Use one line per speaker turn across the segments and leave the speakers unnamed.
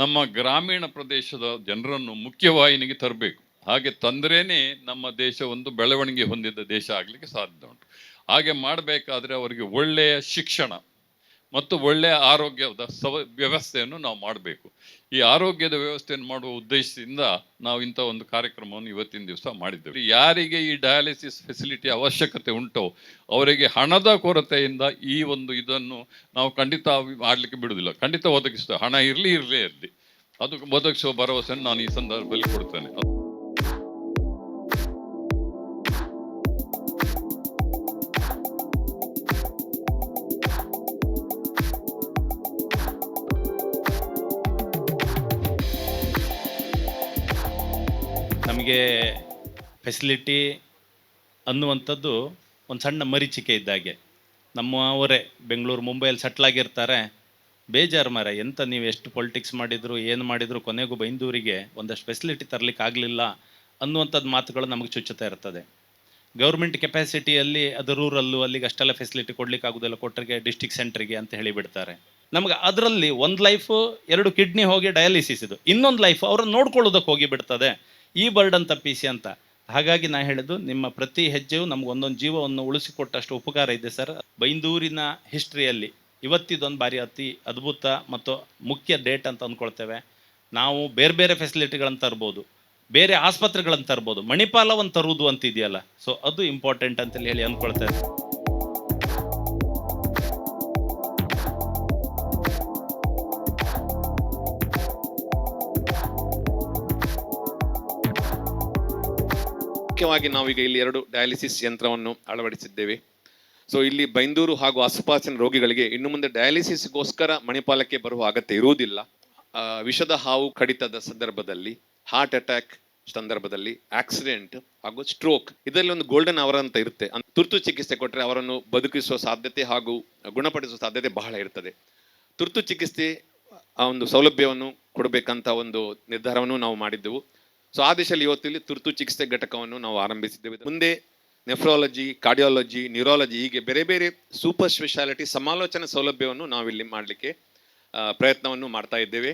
ನಮ್ಮ ಗ್ರಾಮೀಣ ಪ್ರದೇಶದ ಜನರನ್ನು ಮುಖ್ಯವಾಹಿನಿಗೆ ತರಬೇಕು. ಹಾಗೆ ತಂದ್ರೇನೆ ನಮ್ಮ ದೇಶ ಒಂದು ಬೆಳವಣಿಗೆ ಹೊಂದಿದ ದೇಶ ಆಗಲಿಕ್ಕೆ ಸಾಧ್ಯ ಉಂಟು. ಹಾಗೆ ಮಾಡಬೇಕಾದ್ರೆ ಅವರಿಗೆ ಒಳ್ಳೆಯ ಶಿಕ್ಷಣ. ಮತ್ತು ಒಳ್ಳೆಯ ಆರೋಗ್ಯದ ಸವ, ವ್ಯವಸ್ಥೆಯನ್ನು ನಾವು ಮಾಡಬೇಕು. ಈ ಆರೋಗ್ಯದ ವ್ಯವಸ್ಥೆಯನ್ನು ಮಾಡುವ ಉದ್ದೇಶದಿಂದ ನಾವು ಇಂಥ ಒಂದು ಕಾರ್ಯಕ್ರಮವನ್ನು ಇವತ್ತಿನ ದಿವಸ ಮಾಡಿದ್ದೇವೆ. ಯಾರಿಗೆ ಈ ಡಯಾಲಿಸಿಸ್ ಫೆಸಿಲಿಟಿ ಅವಶ್ಯಕತೆ ಉಂಟೋ, ಅವರಿಗೆ ಹಣದ ಕೊರತೆಯಿಂದ ಈ ಒಂದು ಇದನ್ನು ನಾವು ಖಂಡಿತ ಮಾಡಲಿಕ್ಕೆ ಬಿಡುವುದಿಲ್ಲ. ಖಂಡಿತ ಒದಗಿಸ್ತೇವೆ ಹಣ ಇರಲಿ ಇರಲೇ ಇರಲಿ ಅದು ಒದಗಿಸುವ ಭರವಸೆಯನ್ನು ನಾನು ಈ ಸಂದರ್ಭದಲ್ಲಿ ಕೊಡ್ತೇನೆ
ನಮಗೆ ಫೆಸಿಲಿಟಿ ಅನ್ನುವಂಥದ್ದು ಒಂದು ಸಣ್ಣ ಮರೀಚಿಕೆ ಇದ್ದಾಗೆ ನಮ್ಮ ಅವರೇ ಬೆಂಗಳೂರು, ಮುಂಬೈಯಲ್ಲಿ ಸೆಟ್ಲಾಗಿರ್ತಾರೆ ಬೇಜಾರು ಮರ ಎಂತ ನೀವು ಎಷ್ಟು ಪೊಲಿಟಿಕ್ಸ್ ಮಾಡಿದ್ರು, ಏನು ಮಾಡಿದ್ರು, ಕೊನೆಗೂ ಬೈಂದೂರಿಗೆ ಒಂದಷ್ಟು ಫೆಸಿಲಿಟಿ ತರಲಿಕ್ಕೆ ಆಗಲಿಲ್ಲ ಅನ್ನುವಂಥದ್ದು ಮಾತುಗಳು ನಮಗೆ ಚುಚ್ಚುತ್ತಾ ಇರ್ತದೆ. ಗೌರ್ಮೆಂಟ್ ಕೆಪಾಸಿಟಿಯಲ್ಲಿ ಅದು ರೂರಲ್ಲು ಅಲ್ಲಿಗೆ ಅಷ್ಟೆಲ್ಲ ಫೆಸಿಲಿಟಿ ಕೊಡ್ಲಿಕ್ಕೆ ಆಗೋದಿಲ್ಲ ಕೊಟ್ಟರಿಗೆ ಡಿಸ್ಟಿಕ್ ಸೆಂಟ್ರಿಗೆ ಅಂತ ಹೇಳಿ ಬಿಡ್ತಾರೆ. ನಮ್ಗೆ ಅದರಲ್ಲಿ ಒಂದು ಲೈಫು ಎರಡು ಕಿಡ್ನಿ ಹೋಗಿ ಡಯಾಲಿಸಿಸ್ ಇದು. ಇನ್ನೊಂದು ಲೈಫ್ ಅವ್ರನ್ನ ನೋಡ್ಕೊಳ್ಳೋದಕ್ಕೆ ಹೋಗಿ ಬಿಡ್ತದೆ. ಈ ಬರ್ಡನ್ ತಪ್ಪಿಸಿ ಅಂತ. ಹಾಗಾಗಿ ನಾ ಹೇಳಿದ್ದು ನಿಮ್ಮ ಪ್ರತಿ ಹೆಜ್ಜೆಯು ನಮ್ಗೆ ಒಂದೊಂದು ಜೀವವನ್ನು ಉಳಿಸಿಕೊಟ್ಟಷ್ಟು ಉಪಕಾರ ಇದೆ ಸರ್. ಬೈಂದೂರಿನ ಹಿಸ್ಟ್ರಿಯಲ್ಲಿ ಇವತ್ತಿದೊಂದು ಬಾರಿ ಅತಿ ಅದ್ಭುತ ಮತ್ತು ಮುಖ್ಯ ಡೇಟ್ ಅಂತ ಅಂದ್ಕೊಳ್ತೇವೆ. ನಾವು ಬೇರೆ ಬೇರೆ ಫೆಸಿಲಿಟಿಗಳನ್ನು ತರ್ಬೋದು, ಬೇರೆ ಆಸ್ಪತ್ರೆಗಳನ್ನು ತರ್ಬೋದು ಮಣಿಪಾಲವನ್ನು ತರುವುದು ಅಂತ ಇದೆಯಲ್ಲ ಸೊ ಅದು ಇಂಪಾರ್ಟೆಂಟ್ ಅಂತೇಳಿ ಹೇಳಿ ಅಂದ್ಕೊಳ್ತೇವೆ.
ಮುಖ್ಯವಾಗಿ ನಾವೀಗ ಇಲ್ಲಿ ಎರಡು ಡಯಾಲಿಸಿಸ್ ಯಂತ್ರವನ್ನು ಅಳವಡಿಸಿದ್ದೇವೆ. ಸೊ ಇಲ್ಲಿ ಬೈಂದೂರು ಹಾಗೂ ಆಸುಪಾಸಿನ ರೋಗಿಗಳಿಗೆ ಇನ್ನು ಮುಂದೆ ಡಯಾಲಿಸಿಸ್ಗೋಸ್ಕರ ಮಣಿಪಾಲಕ್ಕೆ ಬರುವ ಅಗತ್ಯ ಇರುವುದಿಲ್ಲ. ವಿಷದ ಹಾವು ಕಡಿತದ ಸಂದರ್ಭದಲ್ಲಿ ಹಾರ್ಟ್ ಅಟ್ಯಾಕ್ ಸಂದರ್ಭದಲ್ಲಿ ಆಕ್ಸಿಡೆಂಟ್ ಹಾಗೂ ಸ್ಟ್ರೋಕ್ ಇದರಲ್ಲಿ ಒಂದು ಗೋಲ್ಡನ್ ಅವರ್ ಅಂತ ಇರುತ್ತೆ. ತುರ್ತು ಚಿಕಿತ್ಸೆ ಕೊಟ್ಟರೆ ಅವರನ್ನು ಬದುಕಿಸುವ ಸಾಧ್ಯತೆ ಹಾಗೂ ಗುಣಪಡಿಸುವ ಸಾಧ್ಯತೆ ಬಹಳ ಇರ್ತದೆ. ತುರ್ತು ಚಿಕಿತ್ಸೆ ಆ ಒಂದು ಸೌಲಭ್ಯವನ್ನು ಕೊಡಬೇಕಂತ ಒಂದು ನಿರ್ಧಾರವನ್ನು ನಾವು ಮಾಡಿದ್ದೆವು. ಸೊ ಆ ಇವತ್ತಲ್ಲಿ ತುರ್ತು ಚಿಕಿತ್ಸೆ ಘಟಕವನ್ನು ನಾವು ಆರಂಭಿಸಿದ್ದೇವೆ. ಮುಂದೆ ನೆಫ್ರಾಲಜಿ ಕಾರ್ಡಿಯಾಲಜಿ ನ್ಯೂರಾಲಜಿ ಹೀಗೆ ಬೇರೆ ಬೇರೆ ಸೂಪರ್ ಸ್ಪೆಷಾಲಿಟಿ ಸಮಾಲೋಚನೆ ಸೌಲಭ್ಯವನ್ನು ನಾವಿಲ್ಲಿ ಮಾಡಲಿಕ್ಕೆ ಪ್ರಯತ್ನವನ್ನು ಮಾಡ್ತಾ ಇದ್ದೇವೆ.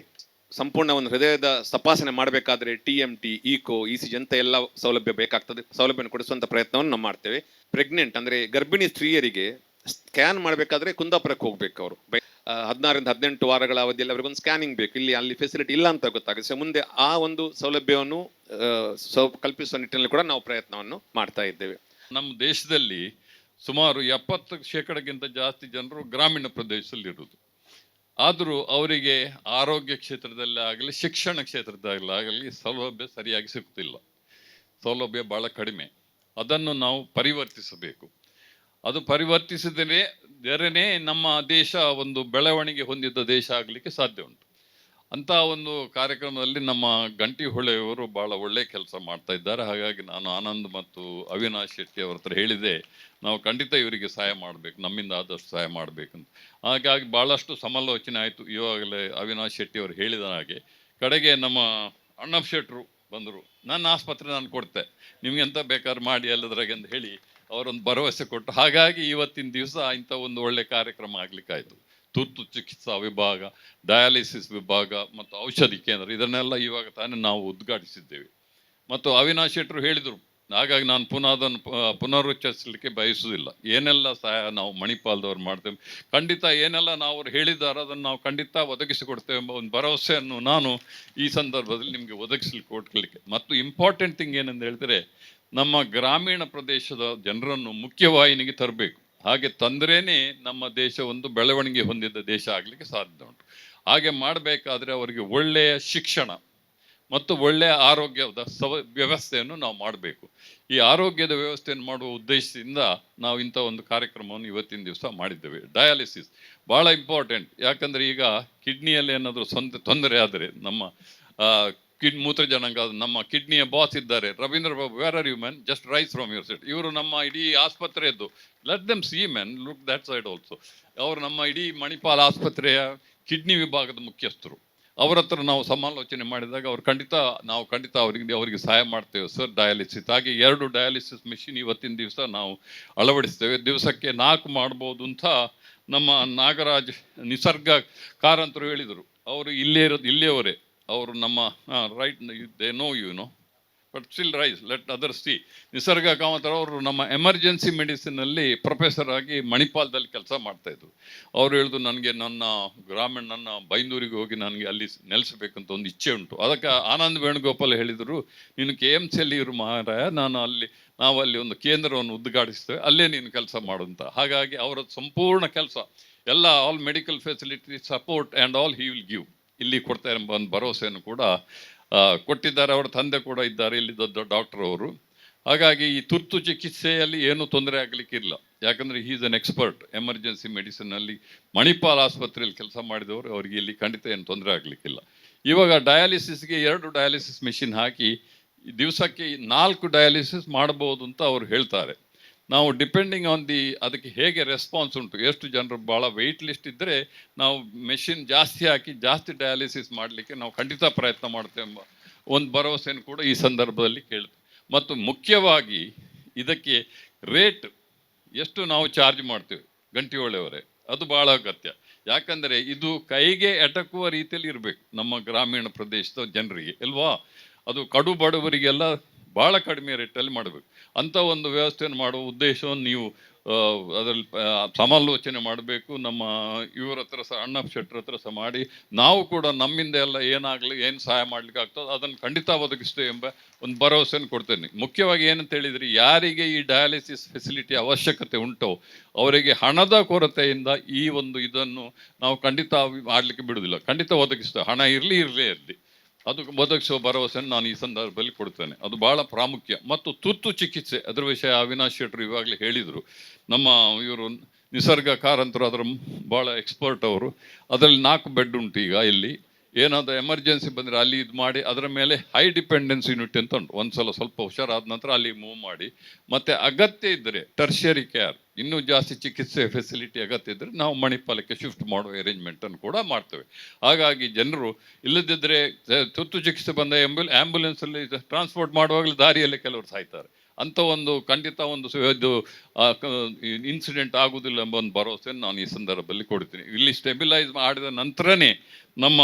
ಸಂಪೂರ್ಣ ಒಂದು ಹೃದಯದ ತಪಾಸಣೆ ಮಾಡಬೇಕಾದ್ರೆ T M T echo E C ಅಂತ ಎಲ್ಲ ಸೌಲಭ್ಯ ಬೇಕಾಗ್ತದೆ, ಸೌಲಭ್ಯವನ್ನು ಕೊಡಿಸುವಂಥ ಪ್ರಯತ್ನವನ್ನು ನಾವು ಮಾಡ್ತೇವೆ. ಪ್ರೆಗ್ನೆಂಟ್ ಅಂದರೆ ಗರ್ಭಿಣಿ ಸ್ತ್ರೀಯರಿಗೆ ಸ್ಕ್ಯಾನ್ ಮಾಡಬೇಕಾದ್ರೆ ಕುಂದಾಪುರಕ್ಕೆ ಹೋಗ್ಬೇಕು ಅವರು. ಹದಿನಾರರಿಂದ ಹದಿನೆಂಟು ವಾರಗಳ ಅವಧಿಯಲ್ಲಿ ಅವರಿಗೊಂದು ಸ್ಕ್ಯಾನಿಂಗ್ ಬೇಕು. ಇಲ್ಲಿ, ಅಲ್ಲಿ ಫೆಸಿಲಿಟಿ ಇಲ್ಲ ಅಂತ ಗೊತ್ತಾಗುತ್ತೆ. ಮುಂದೆ ಆ ಒಂದು ಸೌಲಭ್ಯವನ್ನು ಕಲ್ಪಿಸುವ ನಿಟ್ಟಿನಲ್ಲಿ ಕೂಡ ನಾವು ಪ್ರಯತ್ನವನ್ನು ಮಾಡ್ತಾ ಇದ್ದೇವೆ.
ನಮ್ಮ ದೇಶದಲ್ಲಿ ಸುಮಾರು ಎಪ್ಪತ್ತು ಶೇಕಡಕ್ಕಿಂತ ಜಾಸ್ತಿ ಜನರು ಗ್ರಾಮೀಣ ಪ್ರದೇಶದಲ್ಲಿ ಇರುವುದು ಆದರೂ ಅವರಿಗೆ ಆರೋಗ್ಯ ಕ್ಷೇತ್ರದಲ್ಲಿ ಆಗಲಿ, ಶಿಕ್ಷಣ ಕ್ಷೇತ್ರದಲ್ಲಿ ಆಗಲಿ ಸೌಲಭ್ಯ ಸರಿಯಾಗಿ ಸಿಗ್ತಿಲ್ಲ ಸೌಲಭ್ಯ ಭಾಳ ಕಡಿಮೆ. ಅದನ್ನು ನಾವು ಪರಿವರ್ತಿಸಬೇಕು. ಅದು ಪರಿವರ್ತಿಸಿದರೆ ಬೇರೆನೇ ನಮ್ಮ ದೇಶ ಒಂದು ಬೆಳವಣಿಗೆ ಹೊಂದಿದ್ದ ದೇಶ ಆಗಲಿಕ್ಕೆ ಸಾಧ್ಯ ಉಂಟು. ಅಂತ ಒಂದು ಕಾರ್ಯಕ್ರಮದಲ್ಲಿ ನಮ್ಮ ಗಂಟಿ ಹೊಳೆಯವರು ಬಹಳ ಒಳ್ಳೆ ಕೆಲಸ ಮಾಡ್ತಾ ಇದ್ದಾರೆ. ಹಾಗಾಗಿ ನಾನು ಆನಂದ್ ಮತ್ತು ಅವಿನಾಶ್ ಶೆಟ್ಟಿ ಅವ್ರ ಹತ್ರ ಹೇಳಿದೆ, ನಾವು ಖಂಡಿತ ಇವರಿಗೆ ಸಹಾಯ ಮಾಡಬೇಕು, ನಮ್ಮಿಂದ ಆದಷ್ಟು ಸಹಾಯ ಮಾಡಬೇಕಂತ ಹಾಗಾಗಿ ಭಾಳಷ್ಟು ಸಮಾಲೋಚನೆ ಆಯಿತು. ಇವಾಗಲೇ ಅವಿನಾಶ್ ಶೆಟ್ಟಿ ಅವರು ಹೇಳಿದ ಹಾಗೆ, ಕಡೆಗೆ ನಮ್ಮ ಅಣ್ಣಪ್ಪ ಶೆಟ್ರು ಬಂದರು, ನನ್ನ ಆಸ್ಪತ್ರೆ ನಾನು ಕೊಡ್ತೆ, ನಿಮ್ಗೆ ಎಂತ ಬೇಕಾದ್ರೆ ಮಾಡಿ ಎಲ್ಲದ್ರಾಗೆ ಅಂತ ಹೇಳಿ ಅವರೊಂದು ಭರವಸೆ ಕೊಟ್ಟು, ಹಾಗಾಗಿ ಇವತ್ತಿನ ದಿವಸ ಇಂಥ ಒಂದು ಒಳ್ಳೆ ಕಾರ್ಯಕ್ರಮ ಆಗ್ಲಿಕ್ಕಾಯ್ತು. ತುರ್ತು ಚಿಕಿತ್ಸಾ ವಿಭಾಗ, ಡಯಾಲಿಸಿಸ್ ವಿಭಾಗ ಮತ್ತು ಔಷಧಿ ಕೇಂದ್ರ, ಇದನ್ನೆಲ್ಲ ಇವಾಗ ತಾನೇ ನಾವು ಉದ್ಘಾಟಿಸಿದ್ದೇವೆ. ಮತ್ತು ಅವಿನಾಶ್ ಶೆಟ್ಟರು ಹೇಳಿದರು, ಹಾಗಾಗಿ ನಾನು ಪುನಃ ಅದನ್ನು ಪುನರುಚ್ಚರಿಸಲಿಕ್ಕೆ ಬಯಸುವುದಿಲ್ಲ. ಏನೆಲ್ಲ ಸಹಾಯ ನಾವು ಮಣಿಪಾಲ್ದವ್ರು ಮಾಡ್ತೇವೆ, ಖಂಡಿತ ಏನೆಲ್ಲ ನಾವು ಅವ್ರು ಹೇಳಿದ್ದಾರೆ ಅದನ್ನು ನಾವು ಖಂಡಿತ ಒದಗಿಸಿಕೊಡ್ತೇವೆ ಎಂಬ ಒಂದು ಭರವಸೆಯನ್ನು ನಾನು ಈ ಸಂದರ್ಭದಲ್ಲಿ ನಿಮಗೆ ಒದಗಿಸಲಿಕ್ಕೆ ಕೊಡ್ಲಿಕ್ಕೆ ಮತ್ತು ಇಂಪಾರ್ಟೆಂಟ್ ಥಿಂಗ್ ಏನಂತ ಹೇಳಿದ್ರೆ ನಮ್ಮ ಗ್ರಾಮೀಣ ಪ್ರದೇಶದ ಜನರನ್ನು ಮುಖ್ಯವಾಹಿನಿಗೆ ತರಬೇಕು. ಹಾಗೆ ತಂದ್ರೇನೆ ನಮ್ಮ ದೇಶ ಒಂದು ಬೆಳವಣಿಗೆ ಹೊಂದಿದ ದೇಶ ಆಗಲಿಕ್ಕೆ ಸಾಧ್ಯ ಉಂಟು. ಹಾಗೆ ಮಾಡಬೇಕಾದ್ರೆ ಅವರಿಗೆ ಒಳ್ಳೆಯ ಶಿಕ್ಷಣ ಮತ್ತು ಒಳ್ಳೆಯ ಆರೋಗ್ಯದ ಸವ, ವ್ಯವಸ್ಥೆಯನ್ನು ನಾವು ಮಾಡಬೇಕು. ಈ ಆರೋಗ್ಯದ ವ್ಯವಸ್ಥೆಯನ್ನು ಮಾಡುವ ಉದ್ದೇಶದಿಂದ ನಾವು ಇಂಥ ಒಂದು ಕಾರ್ಯಕ್ರಮವನ್ನು ಇವತ್ತಿನ ದಿವಸ ಮಾಡಿದ್ದೇವೆ. ಡಯಾಲಿಸಿಸ್ ಭಾಳ ಇಂಪಾರ್ಟೆಂಟ್. ಯಾಕಂದರೆ ಈಗ ಕಿಡ್ನಿಯಲ್ಲಿ ಏನಾದರೂ ಸ್ವಂತ ತೊಂದರೆ ಆದರೆ ನಮ್ಮ ಕಿಡ್ ಮೂತ್ರ ಜನಾಂಗ ನಮ್ಮ ಕಿಡ್ನಿಯ ಬಾಸ್ ಇದ್ದಾರೆ. Ravindra Babu where are you man just rise from your set ಇವರು ನಮ್ಮ ಇಡೀ ಆಸ್ಪತ್ರೆಯದ್ದು. Let them see man look that side also ಅವರು ನಮ್ಮ ಇಡೀ ಮಣಿಪಾಲ್ ಆಸ್ಪತ್ರೆಯ ಕಿಡ್ನಿ ವಿಭಾಗದ ಮುಖ್ಯಸ್ಥರು. ಅವರ ಹತ್ರ ನಾವು ಸಮಾಲೋಚನೆ ಮಾಡಿದಾಗ ಅವ್ರು ಖಂಡಿತ, ನಾವು ಖಂಡಿತ ಅವರಿಗೆ ಅವರಿಗೆ ಸಹಾಯ ಮಾಡ್ತೇವೆ ಸರ್ ಡಯಾಲಿಸಿಸ್ ಹಾಗೆ ಎರಡು ಡಯಾಲಿಸಿಸ್ ಮಿಷಿನ್ ಇವತ್ತಿನ ದಿವಸ ನಾವು ಅಳವಡಿಸ್ತೇವೆ. ದಿವಸಕ್ಕೆ ನಾಲ್ಕು ಮಾಡ್ಬೋದು ಅಂತ ನಮ್ಮ ನಾಗರಾಜ್ ನಿಸರ್ಗ ಕಾರಂತರು ಹೇಳಿದರು. ಅವರು ಇಲ್ಲೇ ಇರೋದು, ಇಲ್ಲಿಯವರೇ. ಅವರು ನಮ್ಮ right they know you know but still rise let other see Nisarga Kamath ಅವರು ನಮ್ಮ ಎಮರ್ಜೆನ್ಸಿ ಮೆಡಿಸಿನಲ್ಲಿ ಪ್ರೊಫೆಸರ್ ಆಗಿ ಮಣಿಪಾಲದಲ್ಲಿ ಕೆಲಸ ಮಾಡ್ತಾಯಿದ್ರು ಅವರು ಅವ್ರು ಹೇಳಿದ್ರು, ನನಗೆ ನನ್ನ ಗ್ರಾಮೀಣ ನನ್ನ ಬೈಂದೂರಿಗೆ ಹೋಗಿ ನನಗೆ ಅಲ್ಲಿ ನೆಲೆಸಬೇಕಂತ ಒಂದು ಇಚ್ಛೆ ಉಂಟು. ಅದಕ್ಕೆ ಆನಂದ್ ವೇಣುಗೋಪಾಲ್ ಹೇಳಿದರು, ನೀನು ಕೆ ಎಂ ಸಿಯಲ್ಲಿ ಇರು ಮಹಾರಾಯ, ನಾನು ಅಲ್ಲಿ ನಾವು ಅಲ್ಲಿ ಒಂದು ಕೇಂದ್ರವನ್ನು ಉದ್ಘಾಟಿಸ್ತೇವೆ, ಅಲ್ಲೇ ನೀನು ಕೆಲಸ ಮಾಡುವಂತ ಹಾಗಾಗಿ ಅವರ ಸಂಪೂರ್ಣ ಕೆಲಸ, ಎಲ್ಲ all medical facility support and all he will give ಇಲ್ಲಿ ಕೊಡ್ತಾರೆ ಎಂಬ ಒಂದು ಭರವಸೆಯನ್ನು ಕೂಡ ಕೊಟ್ಟಿದ್ದಾರೆ. ಅವರ ತಂದೆ ಕೂಡ ಇದ್ದಾರೆ ಇಲ್ಲಿ ದೊಡ್ಡ ಡಾಕ್ಟರ್ ಅವರು. ಹಾಗಾಗಿ ಈ ತುರ್ತು ಚಿಕಿತ್ಸೆಯಲ್ಲಿ ಏನೂ ತೊಂದರೆ ಆಗಲಿಕ್ಕಿಲ್ಲ ಯಾಕಂದರೆ ಈಸ್ ಅನ್ ಎಕ್ಸ್ಪರ್ಟ್ ಎಮರ್ಜೆನ್ಸಿ ಮೆಡಿಸಿನಲ್ಲಿ ಮಣಿಪಾಲ್ ಆಸ್ಪತ್ರೆಯಲ್ಲಿ ಕೆಲಸ ಮಾಡಿದವರು, ಅವರಿಗೆ ಇಲ್ಲಿ ಖಂಡಿತ ಏನು ತೊಂದರೆ ಆಗಲಿಕ್ಕಿಲ್ಲ ಇವಾಗ ಡಯಾಲಿಸಿಸ್ಗೆ ಎರಡು ಡಯಾಲಿಸಿಸ್ ಮೆಷಿನ್ ಹಾಕಿ, ದಿವಸಕ್ಕೆ ನಾಲ್ಕು ಡಯಾಲಿಸಿಸ್ ಮಾಡಬಹುದು ಅಂತ ಅವರು ಹೇಳ್ತಾರೆ. ನಾವು ಡಿಪೆಂಡಿಂಗ್ ಆನ್ ದಿ ಅದಕ್ಕೆ ಹೇಗೆ ರೆಸ್ಪಾನ್ಸ್ ಉಂಟು, ಎಷ್ಟು ಜನರು ಭಾಳ ವೆಯ್ಟ್ ಲಿಸ್ಟ್ ಇದ್ದರೆ ನಾವು ಮೆಷಿನ್ ಜಾಸ್ತಿ ಹಾಕಿ ಜಾಸ್ತಿ ಡಯಾಲಿಸಿಸ್ ಮಾಡಲಿಕ್ಕೆ ನಾವು ಖಂಡಿತ ಪ್ರಯತ್ನ ಮಾಡ್ತೇವೆ ಎಂಬ ಒಂದು ಭರವಸೆಯನ್ನು ಕೂಡ ಈ ಸಂದರ್ಭದಲ್ಲಿ ಕೇಳ್ತೇವೆ. ಮತ್ತು ಮುಖ್ಯವಾಗಿ ಇದಕ್ಕೆ ರೇಟ್ ಎಷ್ಟು ನಾವು ಚಾರ್ಜ್ ಮಾಡ್ತೇವೆ ಗಂಟೆ ಒಳ್ಳೆಯವರೇ ಅದು ಭಾಳ ಅಗತ್ಯ. ಯಾಕಂದರೆ ಇದು ಕೈಗೆ ಎಟಕುವ ರೀತಿಯಲ್ಲಿ ಇರಬೇಕು ನಮ್ಮ ಗ್ರಾಮೀಣ ಪ್ರದೇಶದ ಜನರಿಗೆ, ಅಲ್ವಾ? ಅದು ಕಡು ಬಡವರಿಗೆಲ್ಲ ಭಾಳ ಕಡಿಮೆ ರೇಟಲ್ಲಿ ಮಾಡಬೇಕು. ಅಂಥ ಒಂದು ವ್ಯವಸ್ಥೆಯನ್ನು ಮಾಡುವ ಉದ್ದೇಶವನ್ನು ನೀವು ಅದರಲ್ಲಿ ಸಮಾಲೋಚನೆ ಮಾಡಬೇಕು. ನಮ್ಮ ಇವ್ರ ಹತ್ರ ಸಹ, ಅಣ್ಣ ಶೆಟ್ಟರ್ ಹತ್ರ ಸಹ ಮಾಡಿ. ನಾವು ಕೂಡ ನಮ್ಮಿಂದ ಎಲ್ಲ ಏನಾಗಲಿ, ಏನು ಸಹಾಯ ಮಾಡ್ಲಿಕ್ಕೆ ಆಗ್ತದೆ ಅದನ್ನು ಖಂಡಿತ ಒದಗಿಸ್ತೇವೆ ಎಂಬ ಒಂದು ಭರವಸೆಯನ್ನು ಕೊಡ್ತೇನೆ. ಮುಖ್ಯವಾಗಿ ಏನಂತ ಹೇಳಿದರೆ, ಯಾರಿಗೆ ಈ ಡಯಾಲಿಸಿಸ್ ಫೆಸಿಲಿಟಿ ಅವಶ್ಯಕತೆ ಉಂಟೋ, ಅವರಿಗೆ ಹಣದ ಕೊರತೆಯಿಂದ ಈ ಒಂದು ಇದನ್ನು ನಾವು ಖಂಡಿತ ಮಾಡಲಿಕ್ಕೆ ಬಿಡುವುದಿಲ್ಲ. ಖಂಡಿತ ಒದಗಿಸ್ತೇವೆ ಹಣ ಇರಲಿ, ಇರಲೇ ಇರಲಿ ಅದು ಒದಗಿಸುವ ಭರವಸೆಯನ್ನು ನಾನು ಈ ಸಂದರ್ಭದಲ್ಲಿ ಕೊಡ್ತೇನೆ. ಅದು ಬಹಳ ಪ್ರಾಮುಖ್ಯ. ಮತ್ತು ತುರ್ತು ಚಿಕಿತ್ಸೆ, ಅದರ ವಿಷಯ ಅವಿನಾಶ್ ಶೆಟ್ರು ಇವಾಗಲೇ ಹೇಳಿದರು. ನಮ್ಮ ಇವರು ನಿಸರ್ಗ ಕಾರಂತರು, ಅದರ ಭಾಳ ಎಕ್ಸ್ಪರ್ಟ್ ಅವರು. ಅದರಲ್ಲಿ ನಾಲ್ಕು ಬೆಡ್ ಉಂಟು ಈಗ ಇಲ್ಲಿ. ಏನಾದರೂ ಎಮರ್ಜೆನ್ಸಿ ಬಂದರೆ ಅಲ್ಲಿ ಇದು ಮಾಡಿ, ಅದರ ಮೇಲೆ ಹೈ ಡಿಪೆಂಡೆನ್ಸ್ ಯೂನಿಟ್ ಅಂತ ಉಂಟು. ಒಂದು ಸಲ ಸ್ವಲ್ಪ ಹುಷಾರಾದ ನಂತರ ಅಲ್ಲಿ ಮೂವ್ ಮಾಡಿ. ಮತ್ತು ಅಗತ್ಯ ಇದ್ದರೆ ಟರ್ಷರಿ ಕೇರ್. ಇನ್ನೂ ಜಾಸ್ತಿ ಚಿಕಿತ್ಸೆ ಫೆಸಿಲಿಟಿ ಅಗತ್ಯ ಇದ್ದರೆ ನಾವು ಮಣಿಪಾಲಕ್ಕೆ ಶಿಫ್ಟ್ ಮಾಡುವ ಅರೇಂಜ್ಮೆಂಟನ್ನು ಕೂಡ ಮಾಡ್ತೇವೆ. ಹಾಗಾಗಿ ಜನರು ಇಲ್ಲದಿದ್ದರೆ ತುರ್ತು ಚಿಕಿತ್ಸೆ ಬಂದ ಆ್ಯಂಬುಲ್ ಆ್ಯಂಬುಲೆನ್ಸಲ್ಲಿ ಟ್ರಾನ್ಸ್ಪೋರ್ಟ್ ಮಾಡುವಾಗಲೇ ದಾರಿಯಲ್ಲಿ ಕೆಲವರು ಸಾಯ್ತಾರೆ. ಅಂಥ ಒಂದು ಖಂಡಿತ ಒಂದು ಇದು ಇನ್ಸಿಡೆಂಟ್ ಆಗುವುದಿಲ್ಲ ಎಂಬ ಒಂದು ಭರವಸೆಯನ್ನು ನಾನು ಈ ಸಂದರ್ಭದಲ್ಲಿ ಕೊಡ್ತೀನಿ ಇಲ್ಲಿ ಸ್ಟೆಬಿಲೈಸ್ ಮಾಡಿದ ನಂತರನೇ ನಮ್ಮ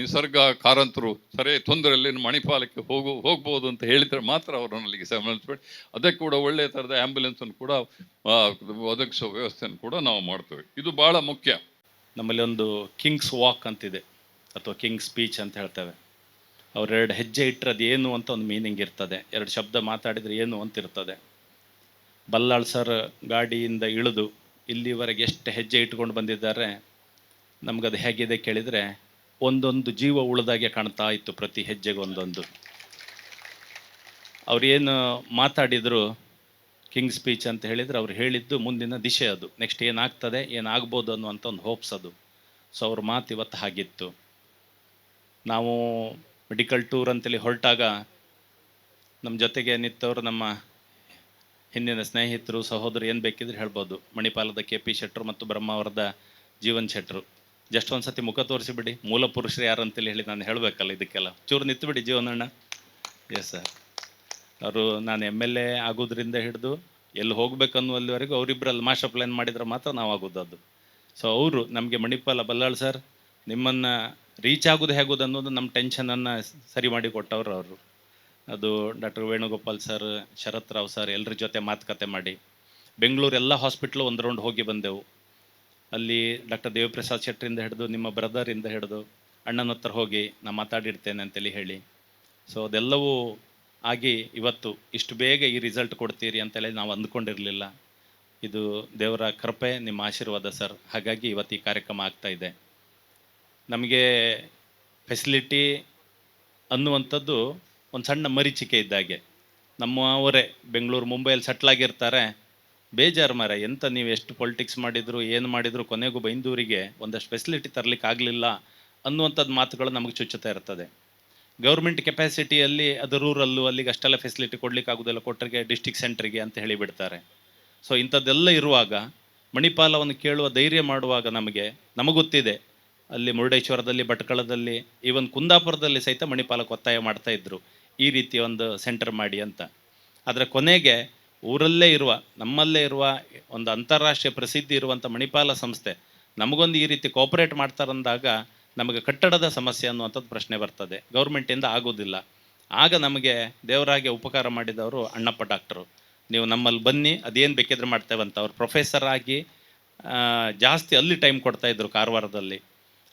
ನಿಸರ್ಗ ಕಾರಂತರು ಸರಿ, ತೊಂದರೆಯಲ್ಲಿ ಮಣಿಪಾಲಕ್ಕೆ ಹೋಗು, ಹೋಗ್ಬೋದು ಅಂತ ಹೇಳಿದರೆ ಮಾತ್ರ ಅವರನ್ನು ಅಲ್ಲಿಗೆ ಸಂಬಂಧಿಸ್ಬೇಡಿ ಅದಕ್ಕೆ ಕೂಡ ಒಳ್ಳೆಯ ಥರದ ಆ್ಯಂಬುಲೆನ್ಸನ್ನು ಕೂಡ ಒದಗಿಸೋ ವ್ಯವಸ್ಥೆಯನ್ನು ಕೂಡ ನಾವು ಮಾಡ್ತೇವೆ. ಇದು ಭಾಳ ಮುಖ್ಯ.
ನಮ್ಮಲ್ಲಿ ಒಂದು ಕಿಂಗ್ಸ್ ವಾಕ್ ಅಂತಿದೆ, ಅಥವಾ ಕಿಂಗ್ಸ್ ಸ್ಪೀಚ್ ಅಂತ ಹೇಳ್ತೇವೆ. ಎರಡು ಹೆಜ್ಜೆ ಇಟ್ಟರೆ ಅದು ಏನು ಅಂತ ಒಂದು ಮೀನಿಂಗ್ ಇರ್ತದೆ. ಎರಡು ಶಬ್ದ ಮಾತಾಡಿದರೆ ಏನು ಅಂತ ಇರ್ತದೆ. ಬಲ್ಲಾಳ್ ಸರ್ ಗಾಡಿಯಿಂದ ಇಳಿದು ಇಲ್ಲಿವರೆಗೆ ಎಷ್ಟು ಹೆಜ್ಜೆ ಇಟ್ಕೊಂಡು ಬಂದಿದ್ದಾರೆ, ನಮಗದು ಹೇಗಿದೆ ಕೇಳಿದರೆ ಒಂದೊಂದು ಜೀವ ಉಳಿದಾಗೆ ಕಾಣ್ತಾ ಇತ್ತು ಪ್ರತಿ ಹೆಜ್ಜೆಗೆ ಒಂದೊಂದು. ಅವ್ರೇನು ಮಾತಾಡಿದರು ಕಿಂಗ್ ಸ್ಪೀಚ್ ಅಂತ ಹೇಳಿದರೆ ಅವ್ರು ಹೇಳಿದ್ದು ಮುಂದಿನ ದಿಶೆ ಅದು. ನೆಕ್ಸ್ಟ್ ಏನಾಗ್ತದೆ, ಏನಾಗ್ಬೋದು ಅನ್ನುವಂಥ ಒಂದು ಹೋಪ್ಸ್ ಅದು. ಸೊ ಅವ್ರ ಮಾತು ಇವತ್ತು ಹಾಗಿತ್ತು. ನಾವು ಮೆಡಿಕಲ್ ಟೂರ್ ಅಂತೇಳಿ ಹೊರಟಾಗ ನಮ್ಮ ಜೊತೆಗೆ ನಿಂತವರು ನಮ್ಮ ಹಿಂದಿನ ಸ್ನೇಹಿತರು, ಸಹೋದರು ಏನು ಬೇಕಿದ್ರೆ ಹೇಳ್ಬೋದು. ಮಣಿಪಾಲದ ಕೆ ಪಿ ಶೆಟ್ರು ಮತ್ತು ಬ್ರಹ್ಮಾವರದ ಜೀವನ್ ಶೆಟ್ಟರು. ಜಸ್ಟ್ ಒಂದು ಸತಿ ಮುಖ ತೋರಿಸಿಬಿಡಿ ಮೂಲ ಪುರುಷರು ಯಾರು ಅಂತೇಳಿ ಹೇಳಿ ನಾನು ಹೇಳಬೇಕಲ್ಲ ಇದಕ್ಕೆಲ್ಲ. ಚೂರು ನಿಂತುಬಿಡಿ ಜೀವನಣ್ಣ ಎಸ್ ಸರ್ ಅವರು ನಾನು ಎಂ ಎಲ್ ಎ ಆಗೋದ್ರಿಂದ ಹಿಡಿದು ಎಲ್ಲಿ ಹೋಗ್ಬೇಕು ಅನ್ನುವಲ್ಲಿವರೆಗೂ ಅವರಿಬ್ಬರಲ್ಲಿ ಮಾಸ್ಟರ್ ಪ್ಲ್ಯಾನ್ ಮಾಡಿದ್ರೆ ಮಾತ್ರ ನಾವು ಆಗೋದು ಅದು ಸೊ ಅವರು ನಮಗೆ ಮಣಿಪಾಲ ಬಲ್ಲಾಳ್ ಸರ್ ನಿಮ್ಮನ್ನು ರೀಚ್ ಆಗೋದು ಹೇಗೋದು ಅನ್ನೋದು ನಮ್ಮ ಟೆನ್ಷನನ್ನು ಸರಿ ಮಾಡಿ ಕೊಟ್ಟವ್ರು ಅವರು. ಅದು doctor Venugopal sir Sharath Rao sir ಎಲ್ಲರ ಜೊತೆ ಮಾತುಕತೆ ಮಾಡಿ. ಬೆಂಗಳೂರು ಎಲ್ಲ ಹಾಸ್ಪಿಟ್ಲು ಒಂದು ರೌಂಡ್ ಹೋಗಿ ಬಂದೆವು. ಅಲ್ಲಿ ಡಾಕ್ಟರ್ ದೇವಪ್ರಸಾದ್ ಶೆಟ್ಟರಿಂದ ಹಿಡಿದು ನಿಮ್ಮ ಬ್ರದರಿಂದ ಹಿಡಿದು ಅಣ್ಣನ ಹತ್ರ ಹೋಗಿ ನಾ ಮಾತಾಡಿರ್ತೇನೆ ಅಂತೇಳಿ ಹೇಳಿ. ಸೊ ಅದೆಲ್ಲವೂ ಆಗಿ ಇವತ್ತು ಇಷ್ಟು ಬೇಗ ಈ ರಿಸಲ್ಟ್ ಕೊಡ್ತೀರಿ ಅಂತೇಳಿ ನಾವು ಅಂದ್ಕೊಂಡಿರಲಿಲ್ಲ. ಇದು ದೇವರ ಕೃಪೆ, ನಿಮ್ಮ ಆಶೀರ್ವಾದ ಸರ್ ಹಾಗಾಗಿ ಇವತ್ತು ಈ ಕಾರ್ಯಕ್ರಮ ಆಗ್ತಾ ಇದೆ. ನಮಗೆ ಫೆಸಿಲಿಟಿ ಅನ್ನುವಂಥದ್ದು ಒಂದು ಸಣ್ಣ ಮರೀಚಿಕೆ ಇದ್ದಾಗೆ ನಮ್ಮವರೇ ಬೆಂಗಳೂರು ಮುಂಬೈಯಲ್ಲಿ ಸೆಟ್ಲಾಗಿರ್ತಾರೆ ಬೇಜಾರು ಮರ ಎಂಥ ನೀವು ಎಷ್ಟು ಪೊಲಿಟಿಕ್ಸ್ ಮಾಡಿದ್ರು, ಏನು ಮಾಡಿದ್ರು, ಕೊನೆಗೂ ಬೈಂದೂರಿಗೆ ಒಂದಷ್ಟು ಫೆಸಿಲಿಟಿ ತರಲಿಕ್ಕೆ ಆಗಲಿಲ್ಲ ಅನ್ನುವಂಥದ್ದು ಮಾತುಗಳು ನಮಗೆ ಚುಚ್ಚುತ್ತಾ ಇರ್ತದೆ. ಗೌರ್ಮೆಂಟ್ ಕೆಪಾಸಿಟಿಯಲ್ಲಿ ಅದು ರೂರಲ್ಲು ಅಲ್ಲಿಗೆ ಅಷ್ಟೆಲ್ಲ ಫೆಸಿಲಿಟಿ ಕೊಡ್ಲಿಕ್ಕೆ ಆಗೋದಿಲ್ಲ ಕೊಟ್ಟರಿಗೆ ಡಿಸ್ಟಿಕ್ ಸೆಂಟ್ರಿಗೆ ಅಂತ ಹೇಳಿಬಿಡ್ತಾರೆ. ಸೊ ಇಂಥದ್ದೆಲ್ಲ ಇರುವಾಗ ಮಣಿಪಾಲವನ್ನು ಕೇಳುವ ಧೈರ್ಯ ಮಾಡುವಾಗ ನಮಗೆ ನಮಗೊತ್ತಿದೆ ಅಲ್ಲಿ ಮುರುಡೇಶ್ವರದಲ್ಲಿ, ಭಟ್ಕಳದಲ್ಲಿ ಈವನ್ ಕುಂದಾಪುರದಲ್ಲಿ ಸಹಿತ ಮಣಿಪಾಲಕ್ಕೆ ಒತ್ತಾಯ ಮಾಡ್ತಾ ಇದ್ರು. ಈ ರೀತಿ ಒಂದು ಸೆಂಟರ್ ಮಾಡಿ ಅಂತ. ಆದರೆ ಕೊನೆಗೆ ಊರಲ್ಲೇ ಇರುವ, ನಮ್ಮಲ್ಲೇ ಇರುವ ಒಂದು ಅಂತಾರಾಷ್ಟ್ರೀಯ ಪ್ರಸಿದ್ಧಿ ಇರುವಂಥ ಮಣಿಪಾಲ ಸಂಸ್ಥೆ, ನಮಗೊಂದು ಈ ರೀತಿ ಕೋಪರೇಟ್ ಮಾಡ್ತಾರಂದಾಗ ನಮಗೆ ಕಟ್ಟಡದ ಸಮಸ್ಯೆ ಅನ್ನುವಂಥದ್ದು ಪ್ರಶ್ನೆ ಬರ್ತದೆ. ಗೌರ್ಮೆಂಟಿಂದ ಆಗೋದಿಲ್ಲ. ಆಗ ನಮಗೆ ದೇವರಾಗೆ ಉಪಕಾರ ಮಾಡಿದವರು ಅಣ್ಣಪ್ಪ ಡಾಕ್ಟರು ನೀವು ನಮ್ಮಲ್ಲಿ ಬನ್ನಿ, ಅದೇನು ಬೇಕಿದ್ರೆ ಮಾಡ್ತೇವೆ ಅಂತ. ಅವ್ರು ಪ್ರೊಫೆಸರ್ ಆಗಿ ಜಾಸ್ತಿ ಅಲ್ಲಿ ಟೈಮ್ ಕೊಡ್ತಾಯಿದ್ರು ಕಾರವಾರದಲ್ಲಿ.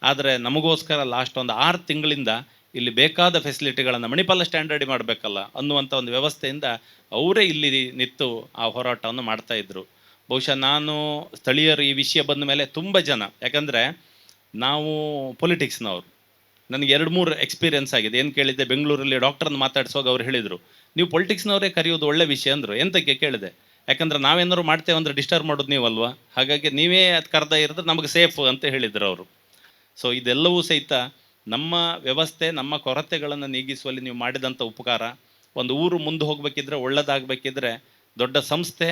ಆದರೆ ನಮಗೋಸ್ಕರ ಲಾಸ್ಟ್ ಒಂದು ಆರು ತಿಂಗಳಿಂದ ಇಲ್ಲಿ ಬೇಕಾದ ಫೆಸಿಲಿಟಿಗಳನ್ನು ಮಣಿಪಾಲ ಸ್ಟ್ಯಾಂಡರ್ಡ್ ಮಾಡಬೇಕಲ್ಲ ಅನ್ನುವಂಥ ಒಂದು ವ್ಯವಸ್ಥೆಯಿಂದ ಅವರೇ ಇಲ್ಲಿ ನಿಂತು ಆ ಹೋರಾಟವನ್ನು ಮಾಡ್ತಾಯಿದ್ರು ಬಹುಶಃ ನಾನು, ಸ್ಥಳೀಯರು ಈ ವಿಷಯ ಬಂದ ಮೇಲೆ ತುಂಬ ಜನ. ಯಾಕಂದರೆ ನಾವು ಪೊಲಿಟಿಕ್ಸ್ನವರು ನನಗೆ ಎರಡು ಮೂರು ಎಕ್ಸ್ಪೀರಿಯನ್ಸ್ ಆಗಿದೆ. ಏನು ಕೇಳಿದ್ದೆ? ಬೆಂಗಳೂರಲ್ಲಿ ಡಾಕ್ಟರ್ನ ಮಾತಾಡಿಸುವಾಗ ಅವ್ರು ಹೇಳಿದರು, ನೀವು ಪೊಲಿಟಿಕ್ಸ್ನವರೇ ಕರೆಯೋದು ಒಳ್ಳೆ ವಿಷಯ ಅಂದರು. ಎಂತಕ್ಕೆ ಕೇಳಿದೆ? ಯಾಕಂದ್ರೆ ನಾವೇನಾದ್ರು ಮಾಡ್ತೇವೆ ಅಂದರೆ ಡಿಸ್ಟರ್ಬ್ ಮಾಡೋದು ನೀವಲ್ವಾ? ಹಾಗಾಗಿ ನೀವೇ ಅದು ಕರೆದ ಇರಿದ್ರೆ ನಮಗೆ ಸೇಫ್ ಅಂತ ಹೇಳಿದರು ಅವರು. ಸೊ ಇದೆಲ್ಲವೂ ಸಹಿತ ನಮ್ಮ ವ್ಯವಸ್ಥೆ, ನಮ್ಮ ಕೊರತೆಗಳನ್ನು ನೀಗಿಸುವಲ್ಲಿ ನೀವು ಮಾಡಿದಂಥ ಉಪಕಾರ. ಒಂದು ಊರು ಮುಂದೆ ಹೋಗಬೇಕಿದ್ರೆ, ಒಳ್ಳೆದಾಗಬೇಕಿದ್ರೆ, ದೊಡ್ಡ ಸಂಸ್ಥೆ,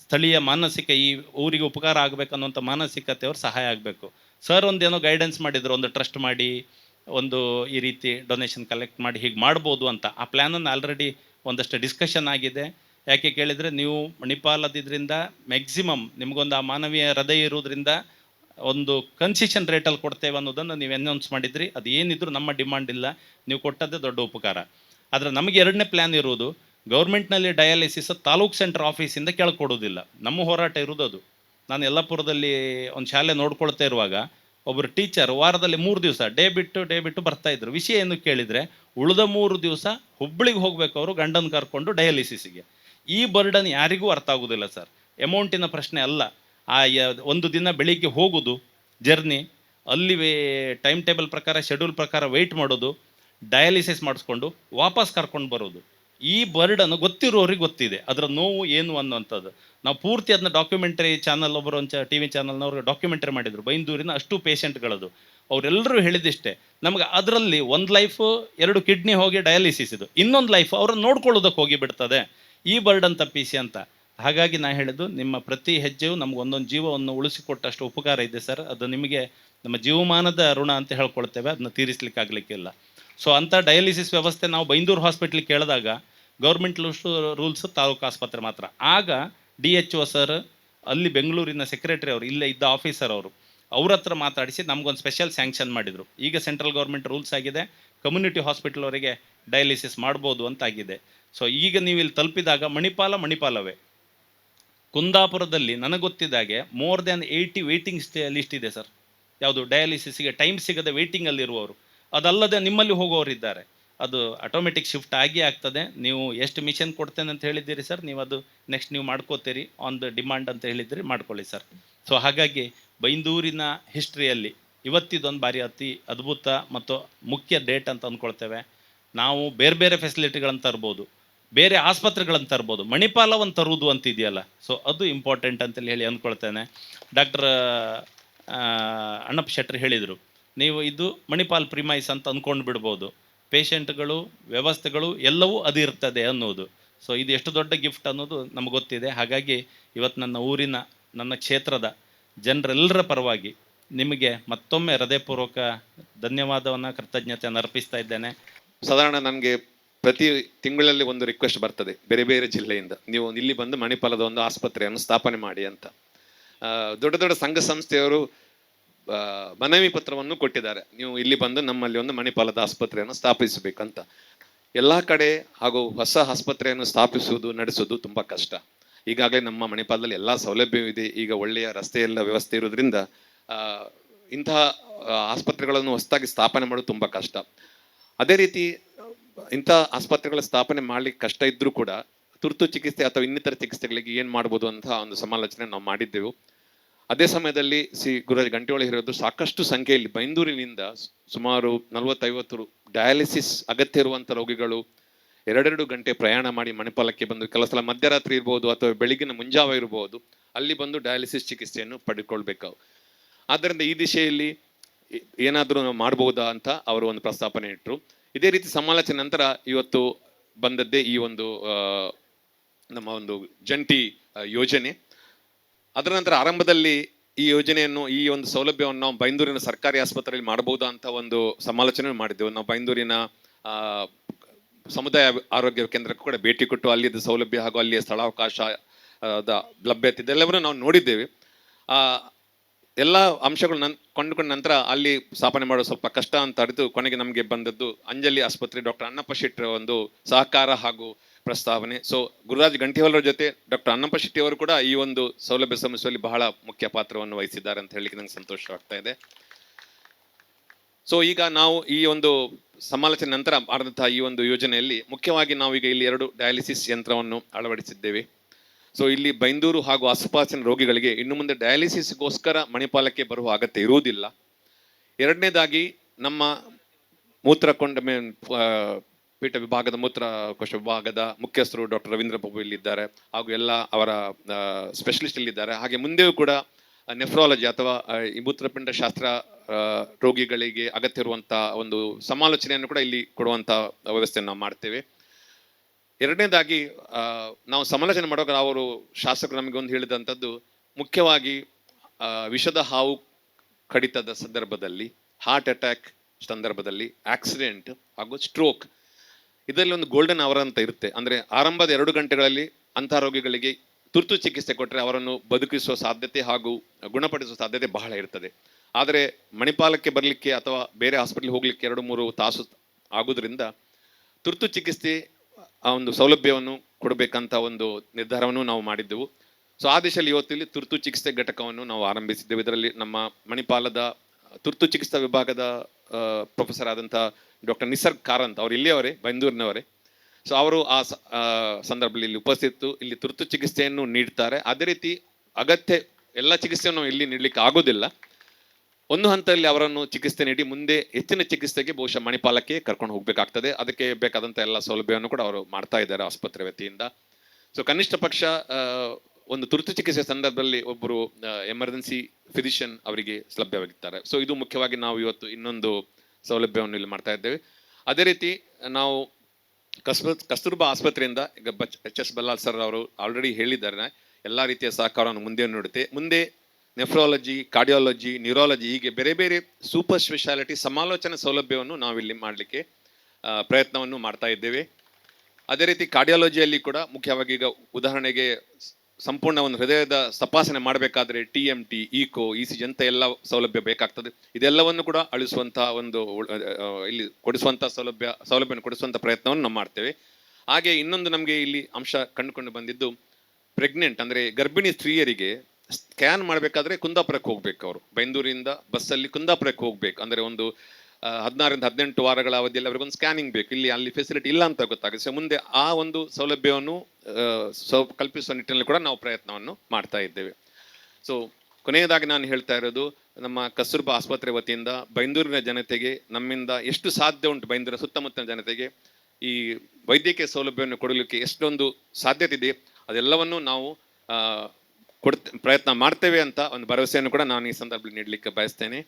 ಸ್ಥಳೀಯ ಮಾನಸಿಕ ಈ ಊರಿಗೆ ಉಪಕಾರ ಆಗಬೇಕನ್ನುವಂಥ ಮಾನಸಿಕತೆಯವ್ರು ಸಹಾಯ ಆಗಬೇಕು. ಸರ್ ಒಂದೇನೋ ಗೈಡೆನ್ಸ್ ಮಾಡಿದ್ರು, ಒಂದು ಟ್ರಸ್ಟ್ ಮಾಡಿ, ಒಂದು ಈ ರೀತಿ ಡೊನೇಷನ್ ಕಲೆಕ್ಟ್ ಮಾಡಿ, ಹೀಗೆ ಮಾಡ್ಬೋದು ಅಂತ. ಆ ಪ್ಲ್ಯಾನನ್ನು ಆಲ್ರೆಡಿ ಒಂದಷ್ಟು ಡಿಸ್ಕಷನ್ ಆಗಿದೆ. ಯಾಕೆ ಕೇಳಿದರೆ, ನೀವು ಮಣಿಪಾಲದಿದ್ದರಿಂದ ಮ್ಯಾಕ್ಸಿಮಮ್ ನಿಮಗೊಂದು ಆ ಮಾನವೀಯ ಹೃದಯ ಇರೋದ್ರಿಂದ ಒಂದು ಕನ್ಸಿಷನ್ ರೇಟಲ್ಲಿ ಕೊಡ್ತೇವೆ ಅನ್ನೋದನ್ನು ನೀವು ಅನೌನ್ಸ್ ಮಾಡಿದ್ರಿ. ಅದು ಏನಿದ್ರು ನಮ್ಮ ಡಿಮಾಂಡ್ ಇಲ್ಲ. ನೀವು ಕೊಟ್ಟದ್ದೇ ದೊಡ್ಡ ಉಪಕಾರ. ಆದರೆ ನಮಗೆ ಎರಡನೇ ಪ್ಲ್ಯಾನ್ ಇರುವುದು ಗೌರ್ಮೆಂಟ್ನಲ್ಲಿ ಡಯಾಲಿಸಿಸ್ ತಾಲೂಕ್ ಸೆಂಟರ್ ಆಫೀಸಿಂದ ಕೇಳ್ಕೊಡೋದಿಲ್ಲ ನಮ್ಮ ಹೋರಾಟ ಇರೋದು ಅದು. ನಾನು ಯಲ್ಲಾಪುರದಲ್ಲಿ ಒಂದು ಶಾಲೆ ನೋಡ್ಕೊಳ್ತಾ ಇರುವಾಗ ಒಬ್ಬರು ಟೀಚರ್ ವಾರದಲ್ಲಿ ಮೂರು ದಿವಸ ಡೇ ಬಿಟ್ಟು ಡೇ ಬಿಟ್ಟು ಬರ್ತಾ ಇದ್ರು. ವಿಷಯ ಏನು ಕೇಳಿದರೆ, ಉಳಿದ ಮೂರು ದಿವಸ ಹುಬ್ಬಳ್ಳಿಗೆ ಹೋಗಬೇಕು ಅವರು ಗಂಡನ ಕರ್ಕೊಂಡು ಡಯಾಲಿಸಿಸ್ಗೆ ಈ ಬರ್ಡನ್ ಯಾರಿಗೂ ಅರ್ಥ ಆಗೋದಿಲ್ಲ ಸರ್. ಎಮೌಂಟಿನ ಪ್ರಶ್ನೆ ಅಲ್ಲ. ಆ ಒಂದು ದಿನ ಬೆಳಿಗ್ಗೆ ಹೋಗೋದು, ಜರ್ನಿ ಅಲ್ಲಿ ಟೈಮ್ ಟೇಬಲ್ ಪ್ರಕಾರ ಶೆಡ್ಯೂಲ್ ಪ್ರಕಾರ ವೆಯ್ಟ್ ಮಾಡೋದು ಡಯಾಲಿಸಿಸ್ ಮಾಡಿಸ್ಕೊಂಡು ವಾಪಸ್ ಕರ್ಕೊಂಡು ಬರೋದು. ಈ ಬರ್ಡನ್ ಗೊತ್ತಿರೋರಿಗೆ ಗೊತ್ತಿದೆ. ಅದರ ನೋವು ಏನು ಅನ್ನುವಂಥದ್ದು. ನಾವು ಪೂರ್ತಿ ಅದನ್ನ ಡಾಕ್ಯುಮೆಂಟರಿ ಚಾನಲ್ ಒಬ್ಬರು ಒಂದು ಟಿ ವಿ ಚಾನಲ್ನವ್ರಿಗೆ ಡಾಕ್ಯುಮೆಂಟರಿ ಮಾಡಿದರು. ಬೈಂದೂರಿನ ಅಷ್ಟು ಪೇಷಂಟ್ಗಳದು ಅವರೆಲ್ಲರೂ ಹೇಳಿದಿಷ್ಟೇ, ನಮಗೆ ಅದರಲ್ಲಿ ಒಂದು ಲೈಫ್ ಎರಡು ಕಿಡ್ನಿ ಹೋಗಿ ಡಯಾಲಿಸಿಸ್ ಇದು. ಇನ್ನೊಂದು ಲೈಫ್ ಅವ್ರನ್ನ ನೋಡ್ಕೊಳ್ಳೋದಕ್ಕೆ ಹೋಗಿ ಬಿಡ್ತದೆ ಈ ಬರ್ಡನ್ ತಪ್ಪಿಸಿ ಅಂತ. ಹಾಗಾಗಿ ನಾ ಹೇಳೋದು, ನಿಮ್ಮ ಪ್ರತಿ ಹೆಜ್ಜೆಯು ನಮ್ಗೆ ಒಂದೊಂದು ಜೀವವನ್ನು ಉಳಿಸಿಕೊಟ್ಟಷ್ಟು ಉಪಕಾರ ಇದೆ ಸರ್. ಅದು ನಿಮಗೆ ನಮ್ಮ ಜೀವಮಾನದ ಋಣ ಅಂತ ಹೇಳ್ಕೊಳ್ತೇವೆ, ಅದನ್ನ ತೀರಿಸ್ಲಿಕ್ಕೆ ಆಗಲಿಕ್ಕಿಲ್ಲ ಸೊ ಅಂಥ ಡಯಾಲಿಸಿಸ್ ವ್ಯವಸ್ಥೆ ನಾವು ಬೈಂದೂರು ಹಾಸ್ಪಿಟ್ಲಿಗೆ ಕೇಳಿದಾಗ ಗೌರ್ಮೆಂಟ್ ರೂಲ್ಸ್ ತಾಲೂಕು ಆಸ್ಪತ್ರೆ ಮಾತ್ರ. ಆಗ ಡಿ ಎಚ್ ಒ ಸರ್, ಅಲ್ಲಿ ಬೆಂಗಳೂರಿನ ಸೆಕ್ರೆಟರಿ ಅವರು, ಇಲ್ಲೇ ಇದ್ದ ಆಫೀಸರ್ ಅವರು, ಅವ್ರ ಹತ್ರ ಮಾತಾಡಿಸಿ ನಮಗೊಂದು ಸ್ಪೆಷಲ್ ಸ್ಯಾಂಕ್ಷನ್ ಮಾಡಿದರು. ಈಗ ಸೆಂಟ್ರಲ್ ಗೌರ್ಮೆಂಟ್ ರೂಲ್ಸ್ ಆಗಿದೆ, ಕಮ್ಯುನಿಟಿ ಹಾಸ್ಪಿಟಲ್ ಅವರಿಗೆ ಡಯಾಲಿಸಿಸ್ ಮಾಡ್ಬೋದು ಅಂತ ಆಗಿದೆ. ಸೊ ಈಗ ನೀವು ಇಲ್ಲಿ ತಲುಪಿದಾಗ ಮಣಿಪಾಲ ಮಣಿಪಾಲವೇ. ಕುಂದಾಪುರದಲ್ಲಿ ನನಗೆ ಗೊತ್ತಿದ್ದಾಗೆ more than eighty waiting stay list ಇದೆ ಸರ್ ಯಾವುದು ಡಯಾಲಿಸಿಸ್ಗೆ ಟೈಮ್ ಸಿಗದೆ ವೇಟಿಂಗಲ್ಲಿರುವವರು ಅದಲ್ಲದೆ ನಿಮ್ಮಲ್ಲಿ ಹೋಗೋರಿದ್ದಾರೆ ಅದು ಆಟೋಮೆಟಿಕ್ ಶಿಫ್ಟ್ ಆಗಿ ಆಗ್ತದೆ. ನೀವು ಎಷ್ಟು ಮಿಷನ್ ಕೊಡ್ತೇನೆ ಅಂತ ಹೇಳಿದ್ದೀರಿ ಸರ್ ನೀವು ಅದು ನೆಕ್ಸ್ಟ್ ನೀವು ಮಾಡ್ಕೋತೀರಿ. ಆನ್ ದ ಡಿಮಾಂಡ್ ಅಂತ ಹೇಳಿದ್ರಿ, ಮಾಡ್ಕೊಳ್ಳಿ ಸರ್ ಸೊ ಹಾಗಾಗಿ ಬೈಂದೂರಿನ ಹಿಸ್ಟ್ರಿಯಲ್ಲಿ ಇವತ್ತಿದೊಂದು ಬಾರಿ ಅತಿ ಅದ್ಭುತ ಮತ್ತು ಮುಖ್ಯ ಡೇಟ್ ಅಂತ ಅಂದ್ಕೊಳ್ತೇವೆ. ನಾವು ಬೇರೆ ಬೇರೆ ಫೆಸಿಲಿಟಿಗಳನ್ನು ತರ್ಬೋದು. ಬೇರೆ ಆಸ್ಪತ್ರೆಗಳನ್ನು ತರ್ಬೋದು. ಮಣಿಪಾಲವನ್ನು ತರುವುದು ಅಂತ ಇದೆಯಲ್ಲ. ಸೊ ಅದು ಇಂಪಾರ್ಟೆಂಟ್ ಅಂತೇಳಿ ಹೇಳಿ ಅಂದ್ಕೊಳ್ತೇನೆ. ಡಾಕ್ಟರ್ ಅಣ್ಣಪ್ಪ ಶೆಟ್ರ್ ಹೇಳಿದರು, ನೀವು ಇದು ಮಣಿಪಾಲ್ ಪ್ರಿಮೈಸ್ ಅಂತ ಅಂದ್ಕೊಂಡು ಬಿಡ್ಬೋದು. ಪೇಷಂಟ್ಗಳು, ವ್ಯವಸ್ಥೆಗಳು ಎಲ್ಲವೂ ಅದು ಇರ್ತದೆ ಅನ್ನೋದು. ಸೊ ಇದು ಎಷ್ಟು ದೊಡ್ಡ ಗಿಫ್ಟ್ ಅನ್ನೋದು ನಮ್ಗೆ ಗೊತ್ತಿದೆ. ಹಾಗಾಗಿ ಇವತ್ತು ನನ್ನ ಊರಿನ, ನನ್ನ ಕ್ಷೇತ್ರದ ಜನರೆಲ್ಲರ ಪರವಾಗಿ ನಿಮಗೆ ಮತ್ತೊಮ್ಮೆ ಹೃದಯಪೂರ್ವಕ ಧನ್ಯವಾದವನ್ನು, ಕೃತಜ್ಞತೆಯನ್ನು ಅರ್ಪಿಸ್ತಾ ಇದ್ದೇನೆ.
ಸಾಧಾರಣ ನನಗೆ ಪ್ರತಿ ತಿಂಗಳಲ್ಲಿ ಒಂದು ರಿಕ್ವೆಸ್ಟ್ ಬರ್ತದೆ, ಬೇರೆ ಬೇರೆ ಜಿಲ್ಲೆಯಿಂದ. ನೀವು ಇಲ್ಲಿ ಬಂದು ಮಣಿಪಾಲದ ಒಂದು ಆಸ್ಪತ್ರೆಯನ್ನು ಸ್ಥಾಪನೆ ಮಾಡಿ ಅಂತ. ದೊಡ್ಡ ದೊಡ್ಡ ಸಂಘ ಸಂಸ್ಥೆಯವರು ಮನವಿ ಪತ್ರವನ್ನು ಕೊಟ್ಟಿದ್ದಾರೆ. ನೀವು ಇಲ್ಲಿ ಬಂದು ನಮ್ಮಲ್ಲಿ ಒಂದು ಮಣಿಪಾಲದ ಆಸ್ಪತ್ರೆಯನ್ನು ಸ್ಥಾಪಿಸಬೇಕಂತ. ಎಲ್ಲ ಕಡೆ ಹಾಗೂ ಹೊಸ ಆಸ್ಪತ್ರೆಯನ್ನು ಸ್ಥಾಪಿಸುವುದು ನಡೆಸೋದು ತುಂಬ ಕಷ್ಟ. ಈಗಾಗಲೇ ನಮ್ಮ ಮಣಿಪಾಲದಲ್ಲಿ ಎಲ್ಲ ಸೌಲಭ್ಯವಿದೆ ಈಗ ಒಳ್ಳೆಯ ರಸ್ತೆ ಎಲ್ಲ ವ್ಯವಸ್ಥೆ ಇರೋದ್ರಿಂದ ಇಂತಹ ಆಸ್ಪತ್ರೆಗಳನ್ನು ಹೊಸದಾಗಿ ಸ್ಥಾಪನೆ ಮಾಡೋದು ತುಂಬ ಕಷ್ಟ. ಅದೇ ರೀತಿ ಇಂಥ ಆಸ್ಪತ್ರೆಗಳ ಸ್ಥಾಪನೆ ಮಾಡ್ಲಿಕ್ಕೆ ಕಷ್ಟ ಇದ್ರೂ ಕೂಡ ತುರ್ತು ಚಿಕಿತ್ಸೆ ಅಥವಾ ಇನ್ನಿತರ ಚಿಕಿತ್ಸೆಗಳಿಗೆ ಏನು ಮಾಡ್ಬೋದು ಅಂತ ಒಂದು ಸಮಾಲೋಚನೆ ನಾವು ಮಾಡಿದ್ದೆವು. ಅದೇ ಸಮಯದಲ್ಲಿ ಸಿ ಗುರುರಾಜ್ ಗಂಟೆಯೊಳಗೆ ಇರೋದು ಸಾಕಷ್ಟು ಸಂಖ್ಯೆಯಲ್ಲಿ ಬೈಂದೂರಿನಿಂದ ಸುಮಾರು ನಲವತ್ತೈವತ್ತು ಡಯಾಲಿಸಿಸ್ ಅಗತ್ಯ ಇರುವಂಥ ರೋಗಿಗಳು ಎರಡೆರಡು ಗಂಟೆ ಪ್ರಯಾಣ ಮಾಡಿ ಮಣಿಪಾಲಕ್ಕೆ ಬಂದು ಕೆಲವು ಸಲ ಮಧ್ಯರಾತ್ರಿ ಇರ್ಬೋದು ಅಥವಾ ಬೆಳಗಿನ ಮುಂಜಾವ ಇರ್ಬೋದು ಅಲ್ಲಿ ಬಂದು ಡಯಾಲಿಸಿಸ್ ಚಿಕಿತ್ಸೆಯನ್ನು ಪಡೆದುಕೊಳ್ಬೇಕು ಆದ್ದರಿಂದ ಈ ದಿಶೆಯಲ್ಲಿ ಏನಾದರೂ ನಾವು ಮಾಡ್ಬೋದಾ ಅಂತ ಅವರು ಒಂದು ಪ್ರಸ್ತಾಪನೆ ಇಟ್ಟರು ಇದೇ ರೀತಿ ಸಮಾಲೋಚನೆ ನಂತರ ಇವತ್ತು ಬಂದದ್ದೇ ಈ ಒಂದು ನಮ್ಮ ಒಂದು ಜಂಟಿ ಯೋಜನೆ. ಅದರ ನಂತರ ಆರಂಭದಲ್ಲಿ ಈ ಯೋಜನೆಯನ್ನು, ಈ ಒಂದು ಸೌಲಭ್ಯವನ್ನು ನಾವು ಬೈಂದೂರಿನ ಸರ್ಕಾರಿ ಆಸ್ಪತ್ರೆಯಲ್ಲಿ ಮಾಡಬಹುದಾ ಅಂತ ಒಂದು ಸಮಾಲೋಚನೆ ಮಾಡಿದ್ದೆವು. ನಾವು ಬೈಂದೂರಿನ ಸಮುದಾಯ ಆರೋಗ್ಯ ಕೇಂದ್ರಕ್ಕೂ ಕೂಡ ಭೇಟಿ ಕೊಟ್ಟು ಅಲ್ಲಿದ್ದ ಸೌಲಭ್ಯ ಹಾಗೂ ಅಲ್ಲಿಯ ಸ್ಥಳಾವಕಾಶ ಲಭ್ಯತೆ ಇದೆಲ್ಲವನ್ನು ನಾವು ನೋಡಿದ್ದೇವೆ. ಎಲ್ಲ ಅಂಶಗಳು ನನ್, ಕೊಂಡುಕೊಂಡ ನಂತರ ಅಲ್ಲಿ ಸ್ಥಾಪನೆ ಮಾಡೋದು ಸ್ವಲ್ಪ ಕಷ್ಟ ಅಂತ ಅರಿತು ಕೊನೆಗೆ ನಮಗೆ ಬಂದದ್ದು ಅಂಜಲಿ ಆಸ್ಪತ್ರೆ ಡಾಕ್ಟರ್ ಅನ್ನಪ್ಪ ಶೆಟ್ಟಿರ ಒಂದು ಸಹಕಾರ ಹಾಗೂ ಪ್ರಸ್ತಾವನೆ. ಸೊ ಗುರುರಾಜ್ ಗಂಟಿಹೊಲರ ಜೊತೆ ಡಾಕ್ಟರ್ ಅನ್ನಪ್ಪ ಶೆಟ್ಟಿ ಅವರು ಕೂಡ ಈ ಒಂದು ಸೌಲಭ್ಯ ಸಮಸ್ಯೆಯಲ್ಲಿ ಬಹಳ ಮುಖ್ಯ ಪಾತ್ರವನ್ನು ವಹಿಸಿದ್ದಾರೆ ಅಂತ ಹೇಳಿ ನಂಗೆ ಸಂತೋಷವಾಗ್ತಾ ಇದೆ. ಸೊ ಈಗ ನಾವು ಈ ಒಂದು ಸಮಾಲೋಚನೆ ನಂತರ ಮಾಡಿದಂತಹ ಈ ಒಂದು ಯೋಜನೆಯಲ್ಲಿ ಮುಖ್ಯವಾಗಿ ನಾವು ಈಗ ಇಲ್ಲಿ ಎರಡು ಡಯಾಲಿಸಿಸ್ ಯಂತ್ರವನ್ನು ಅಳವಡಿಸಿದ್ದೇವೆ. ಸೊ ಇಲ್ಲಿ ಬೈಂದೂರು ಹಾಗೂ ಆಸುಪಾಸಿನ ರೋಗಿಗಳಿಗೆ ಇನ್ನು ಮುಂದೆ ಡಯಾಲಿಸಿಸ್ಗೋಸ್ಕರ ಮಣಿಪಾಲಕ್ಕೆ ಬರುವ ಅಗತ್ಯ ಇರುವುದಿಲ್ಲ. ಎರಡನೇದಾಗಿ, ನಮ್ಮ ಮೂತ್ರಕೊಂಡ ಮೇ ಪೀಠ ವಿಭಾಗದ ಮೂತ್ರಕೋಶ ವಿಭಾಗದ ಮುಖ್ಯಸ್ಥರು ಡಾಕ್ಟರ್ ರವೀಂದ್ರ ಪ್ರಭು ಇಲ್ಲಿದ್ದಾರೆ ಹಾಗೂ ಎಲ್ಲ ಅವರ ಸ್ಪೆಷಲಿಸ್ಟ್ ಇಲ್ಲಿದ್ದಾರೆ. ಹಾಗೆ ಮುಂದೆಯೂ ಕೂಡ ನೆಫ್ರಾಲಜಿ ಅಥವಾ ಈ ಮೂತ್ರಪಿಂಡ ಶಾಸ್ತ್ರ ರೋಗಿಗಳಿಗೆ ಅಗತ್ಯ ಇರುವಂಥ ಒಂದು ಸಮಾಲೋಚನೆಯನ್ನು ಕೂಡ ಇಲ್ಲಿ ಕೊಡುವಂಥ ವ್ಯವಸ್ಥೆಯನ್ನು ನಾವು ಮಾಡ್ತೇವೆ. ಎರಡನೇದಾಗಿ ನಾವು ಸಮಾಲೋಚನೆ ಮಾಡುವಾಗ ಅವರು ಶಾಸಕರು ನಮಗೆ ಒಂದು ಹೇಳಿದಂಥದ್ದು, ಮುಖ್ಯವಾಗಿ ವಿಷದ ಹಾವು ಕಡಿತದ ಸಂದರ್ಭದಲ್ಲಿ ಹಾರ್ಟ್ ಅಟ್ಯಾಕ್ ಸಂದರ್ಭದಲ್ಲಿ ಆಕ್ಸಿಡೆಂಟ್ ಹಾಗೂ ಸ್ಟ್ರೋಕ್ ಇದರಲ್ಲಿ ಒಂದು ಗೋಲ್ಡನ್ ಅವರ್ ಅಂತ ಇರುತ್ತೆ. ಅಂದರೆ ಆರಂಭದ ಎರಡು ಗಂಟೆಗಳಲ್ಲಿ ಅಂಥ ರೋಗಿಗಳಿಗೆ ತುರ್ತು ಚಿಕಿತ್ಸೆ ಕೊಟ್ಟರೆ ಅವರನ್ನು ಬದುಕಿಸುವ ಸಾಧ್ಯತೆ ಹಾಗೂ ಗುಣಪಡಿಸುವ ಸಾಧ್ಯತೆ ಬಹಳ ಇರ್ತದೆ. ಆದರೆ ಮಣಿಪಾಲಕ್ಕೆ ಬರಲಿಕ್ಕೆ ಅಥವಾ ಬೇರೆ ಹಾಸ್ಪಿಟ್ಲಿಗೆ ಹೋಗಲಿಕ್ಕೆ ಎರಡು ಮೂರು ತಾಸು ಆಗೋದ್ರಿಂದ ತುರ್ತು ಚಿಕಿತ್ಸೆ ಆ ಒಂದು ಸೌಲಭ್ಯವನ್ನು ಕೊಡಬೇಕಂತ ಒಂದು ನಿರ್ಧಾರವನ್ನು ನಾವು ಮಾಡಿದ್ದೆವು. ಸೊ ಆ ದಿಶೆಯಲ್ಲಿ ಇವತ್ತಿಲ್ಲಿ ತುರ್ತು ಚಿಕಿತ್ಸೆ ಘಟಕವನ್ನು ನಾವು ಆರಂಭಿಸಿದ್ದೇವೆ. ಇದರಲ್ಲಿ ನಮ್ಮ ಮಣಿಪಾಲದ ತುರ್ತು ಚಿಕಿತ್ಸಾ ವಿಭಾಗದ ಪ್ರೊಫೆಸರ್ ಆದಂಥ ಡಾಕ್ಟರ್ ನಿಸರ್ಗ್ ಕಾರಂತ್ ಅವರು ಇಲ್ಲಿಯವರೇ, ಬೈಂದೂರಿನವರೇ. ಸೊ ಅವರು ಆ ಸಂದರ್ಭದಲ್ಲಿ ಇಲ್ಲಿ ಉಪಸ್ಥಿತು ಇಲ್ಲಿ ತುರ್ತು ಚಿಕಿತ್ಸೆಯನ್ನು ನೀಡ್ತಾರೆ. ಅದೇ ರೀತಿ ಅಗತ್ಯ ಎಲ್ಲ ಚಿಕಿತ್ಸೆಯನ್ನು ಇಲ್ಲಿ ನೀಡಲಿಕ್ಕೆ ಆಗೋದಿಲ್ಲ. ಒಂದು ಹಂತದಲ್ಲಿ ಅವರನ್ನು ಚಿಕಿತ್ಸೆ ನೀಡಿ ಮುಂದೆ ಹೆಚ್ಚಿನ ಚಿಕಿತ್ಸೆಗೆ ಬಹುಶಃ ಮಣಿಪಾಲಕ್ಕೆ ಕರ್ಕೊಂಡು ಹೋಗಬೇಕಾಗ್ತದೆ. ಅದಕ್ಕೆ ಬೇಕಾದಂಥ ಎಲ್ಲ ಸೌಲಭ್ಯವನ್ನು ಕೂಡ ಅವರು ಮಾಡ್ತಾ ಇದ್ದಾರೆ ಆಸ್ಪತ್ರೆ ವತಿಯಿಂದ. ಸೊ ಕನಿಷ್ಠ ಪಕ್ಷ ಒಂದು ತುರ್ತು ಚಿಕಿತ್ಸೆ ಸಂದರ್ಭದಲ್ಲಿ ಒಬ್ಬರು ಎಮರ್ಜೆನ್ಸಿ ಫಿಸಿಷಿಯನ್ ಅವರಿಗೆ ಲಭ್ಯವಾಗಿದ್ದಾರೆ ಸೊ ಇದು ಮುಖ್ಯವಾಗಿ ನಾವು ಇವತ್ತು ಇನ್ನೊಂದು ಸೌಲಭ್ಯವನ್ನು ಇಲ್ಲಿ ಮಾಡ್ತಾ ಇದ್ದೇವೆ. ಅದೇ ರೀತಿ ನಾವು ಕಸ್ಬ, ಕಸ್ತೂರ್ಬಾ ಆಸ್ಪತ್ರೆಯಿಂದ ಈಗ ಬಚ್ ಎಚ್ ಎಸ್ ಬಲ್ಲಾಲ್ ಸರ್ ಅವರು ಆಲ್ರೆಡಿ ಹೇಳಿದ್ದಾರೆ. ಎಲ್ಲ ರೀತಿಯ ಸಹಕಾರವನ್ನು ಮುಂದೆ ನೀಡುತ್ತೆ. ಮುಂದೆ ನೆಫ್ರಾಲಜಿ ಕಾರ್ಡಿಯಾಲಜಿ ನ್ಯೂರಾಲಜಿ ಹೀಗೆ ಬೇರೆ ಬೇರೆ ಸೂಪರ್ ಸ್ಪೆಷಾಲಿಟಿ ಸಮಾಲೋಚನಾ ಸೌಲಭ್ಯವನ್ನು ನಾವಿಲ್ಲಿ ಮಾಡಲಿಕ್ಕೆ ಪ್ರಯತ್ನವನ್ನು ಮಾಡ್ತಾ ಇದ್ದೇವೆ. ಅದೇ ರೀತಿ ಕಾರ್ಡಿಯಾಲಜಿಯಲ್ಲಿ ಕೂಡ ಮುಖ್ಯವಾಗಿ ಈಗ ಉದಾಹರಣೆಗೆ ಸಂಪೂರ್ಣ ಒಂದು ಹೃದಯದ ತಪಾಸಣೆ ಮಾಡಬೇಕಾದ್ರೆ T M T echo E C Janta ಎಲ್ಲ ಸೌಲಭ್ಯ ಬೇಕಾಗ್ತದೆ. ಇದೆಲ್ಲವನ್ನು ಕೂಡ ಅಳಿಸುವಂತಹ ಒಂದು ಇಲ್ಲಿ ಕೊಡಿಸುವಂಥ ಸೌಲಭ್ಯ ಸೌಲಭ್ಯವನ್ನು ಕೊಡಿಸುವಂಥ ಪ್ರಯತ್ನವನ್ನು ನಾವು ಮಾಡ್ತೇವೆ. ಹಾಗೆ ಇನ್ನೊಂದು ನಮಗೆ ಇಲ್ಲಿ ಅಂಶ ಕಂಡುಕೊಂಡು ಬಂದಿದ್ದು ಪ್ರೆಗ್ನೆಂಟ್ ಅಂದರೆ ಗರ್ಭಿಣಿ ಸ್ತ್ರೀಯರಿಗೆ ಸ್ಕ್ಯಾನ್ ಮಾಡಬೇಕಾದ್ರೆ ಕುಂದಾಪುರಕ್ಕೆ ಹೋಗ್ಬೇಕು ಅವರು. ಬೈಂದೂರಿಂದ ಬಸ್ಸಲ್ಲಿ ಕುಂದಾಪುರಕ್ಕೆ ಹೋಗ್ಬೇಕು. ಅಂದರೆ ಒಂದು ಹದಿನಾರರಿಂದ ಹದಿನೆಂಟು ವಾರಗಳ ಅವಧಿಯಲ್ಲಿ ಅವ್ರಿಗೊಂದು ಸ್ಕ್ಯಾನಿಂಗ್ ಬೇಕು. ಇಲ್ಲಿ ಅಲ್ಲಿ ಫೆಸಿಲಿಟಿ ಇಲ್ಲ ಅಂತ ಗೊತ್ತಾಗುತ್ತೆ. ಸೊ ಮುಂದೆ ಆ ಒಂದು ಸೌಲಭ್ಯವನ್ನು ಕಲ್ಪಿಸುವ ನಿಟ್ಟಿನಲ್ಲಿ ಕೂಡ ನಾವು ಪ್ರಯತ್ನವನ್ನು ಮಾಡ್ತಾ ಇದ್ದೇವೆ. ಸೊ ಕೊನೆಯದಾಗಿ ನಾನು ಹೇಳ್ತಾ ಇರೋದು, ನಮ್ಮ ಕಸ್ತೂರ್ಬಾ ಆಸ್ಪತ್ರೆ ವತಿಯಿಂದ ಬೈಂದೂರಿನ ಜನತೆಗೆ ನಮ್ಮಿಂದ ಎಷ್ಟು ಸಾಧ್ಯ ಉಂಟು ಬೈಂದೂರ ಸುತ್ತಮುತ್ತಲಿನ ಜನತೆಗೆ, ಈ ವೈದ್ಯಕೀಯ ಸೌಲಭ್ಯವನ್ನು ಕೊಡಲಿಕ್ಕೆ ಎಷ್ಟೊಂದು ಸಾಧ್ಯತೆ ಇದೆ, ಅದೆಲ್ಲವನ್ನು ನಾವು ಕೊಡ್ತ, ಪ್ರಯತ್ನ ಮಾಡ್ತೇವೆ ಅಂತ ಒಂದು ಭರವಸೆಯನ್ನು ಕೂಡ ನಾನು ಈ ಸಂದರ್ಭದಲ್ಲಿ ನೀಡಲಿಕ್ಕೆ ಬಯಸ್ತೇನೆ.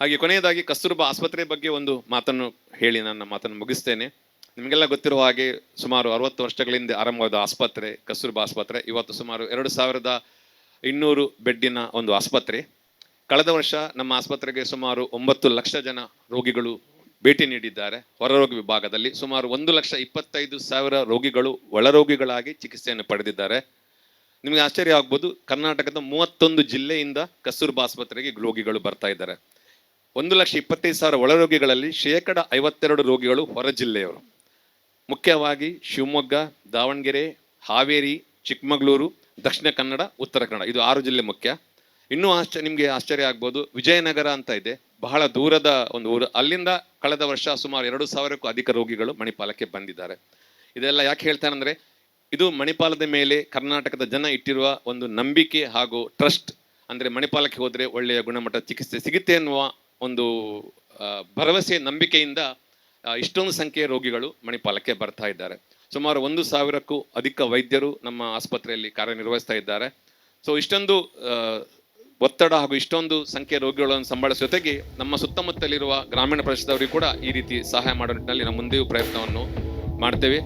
ಹಾಗೆ ಕೊನೆಯದಾಗಿ ಕಸ್ತೂರ್ಬಾ ಆಸ್ಪತ್ರೆ ಬಗ್ಗೆ ಒಂದು ಮಾತನ್ನು ಹೇಳಿ ನನ್ನ ಮಾತನ್ನು ಮುಗಿಸ್ತೇನೆ. ನಿಮಗೆಲ್ಲ ಗೊತ್ತಿರುವ ಹಾಗೆ ಸುಮಾರು ಅರವತ್ತು ವರ್ಷಗಳಿಂದ ಆರಂಭವಾದ ಆಸ್ಪತ್ರೆ, ಕಸ್ತೂರ್ಬಾ ಆಸ್ಪತ್ರೆ, ಇವತ್ತು ಸುಮಾರು ಎರಡು ಸಾವಿರದ ಇನ್ನೂರು ಬೆಡ್ಡಿನ ಒಂದು ಆಸ್ಪತ್ರೆ. ಕಳೆದ ವರ್ಷ ನಮ್ಮ ಆಸ್ಪತ್ರೆಗೆ ಸುಮಾರು ಒಂಬತ್ತು ಲಕ್ಷ ಜನ ರೋಗಿಗಳು ಭೇಟಿ ನೀಡಿದ್ದಾರೆ. ಹೊರರೋಗ ವಿಭಾಗದಲ್ಲಿ ಸುಮಾರು ಒಂದು ಲಕ್ಷ ಇಪ್ಪತ್ತೈದು ಸಾವಿರ ರೋಗಿಗಳು ಒಳರೋಗಿಗಳಾಗಿ ಚಿಕಿತ್ಸೆಯನ್ನು ಪಡೆದಿದ್ದಾರೆ. ನಿಮಗೆ ಆಶ್ಚರ್ಯ ಆಗ್ಬೋದು, ಕರ್ನಾಟಕದ ಮೂವತ್ತೊಂದು ಜಿಲ್ಲೆಯಿಂದ ಕಸ್ತೂರ್ಬಾ ಆಸ್ಪತ್ರೆಗೆ ರೋಗಿಗಳು ಬರ್ತಾ ಇದ್ದಾರೆ. ಒಂದು ಲಕ್ಷ ಇಪ್ಪತ್ತೈದು ಸಾವಿರ ಒಳರೋಗಿಗಳಲ್ಲಿ ಶೇಕಡ ಐವತ್ತೆರಡು ರೋಗಿಗಳು ಹೊರ ಜಿಲ್ಲೆಯವರು. ಮುಖ್ಯವಾಗಿ ಶಿವಮೊಗ್ಗ, ದಾವಣಗೆರೆ, ಹಾವೇರಿ, ಚಿಕ್ಕಮಗಳೂರು, ದಕ್ಷಿಣ ಕನ್ನಡ, ಉತ್ತರ ಕನ್ನಡ, ಇದು ಆರು ಜಿಲ್ಲೆ ಮುಖ್ಯ. ಇನ್ನೂ ಆಶ್ಚರ್ಯ, ನಿಮಗೆ ಆಶ್ಚರ್ಯ ಆಗ್ಬೋದು, ವಿಜಯನಗರ ಅಂತ ಇದೆ. ಬಹಳ ದೂರದ ಒಂದು ಊರು. ಅಲ್ಲಿಂದ ಕಳೆದ ವರ್ಷ ಸುಮಾರು ಎರಡು ಸಾವಿರಕ್ಕೂ ಅಧಿಕ ರೋಗಿಗಳು ಮಣಿಪಾಲಕ್ಕೆ ಬಂದಿದ್ದಾರೆ. ಇದೆಲ್ಲ ಯಾಕೆ ಹೇಳ್ತಾನೆ ಅಂದ್ರೆ ಇದು ಮಣಿಪಾಲದ ಮೇಲೆ ಕರ್ನಾಟಕದ ಜನ ಇಟ್ಟಿರುವ ಒಂದು ನಂಬಿಕೆ ಹಾಗೂ ಟ್ರಸ್ಟ್ ಅಂದರೆ ಮಣಿಪಾಲಕ್ಕೆ ಹೋದರೆ ಒಳ್ಳೆಯ ಗುಣಮಟ್ಟದ ಚಿಕಿತ್ಸೆ ಸಿಗುತ್ತೆ ಎನ್ನುವ ಒಂದು ಭರವಸೆ, ನಂಬಿಕೆಯಿಂದ ಇಷ್ಟೊಂದು ಸಂಖ್ಯೆಯ ರೋಗಿಗಳು ಮಣಿಪಾಲಕ್ಕೆ ಬರ್ತಾ ಇದ್ದಾರೆ. ಸುಮಾರು ಒಂದು ಸಾವಿರಕ್ಕೂ ಅಧಿಕ ವೈದ್ಯರು ನಮ್ಮ ಆಸ್ಪತ್ರೆಯಲ್ಲಿ ಕಾರ್ಯನಿರ್ವಹಿಸ್ತಾ ಇದ್ದಾರೆ. ಸೊ ಇಷ್ಟೊಂದು ಒತ್ತಡ ಹಾಗೂ ಇಷ್ಟೊಂದು ಸಂಖ್ಯೆಯ ರೋಗಿಗಳನ್ನು ಸಂಭಾಳಿಸುವ ಜೊತೆಗೆ ನಮ್ಮ ಸುತ್ತಮುತ್ತಲಿರುವ ಗ್ರಾಮೀಣ ಪ್ರದೇಶದವರಿಗೂ ಕೂಡ ಈ ರೀತಿ ಸಹಾಯ ಮಾಡೋ ನಿಟ್ಟಿನಲ್ಲಿ ನಾವು ಮುಂದೆಯೂ ಪ್ರಯತ್ನವನ್ನು ಮಾಡ್ತೇವೆ.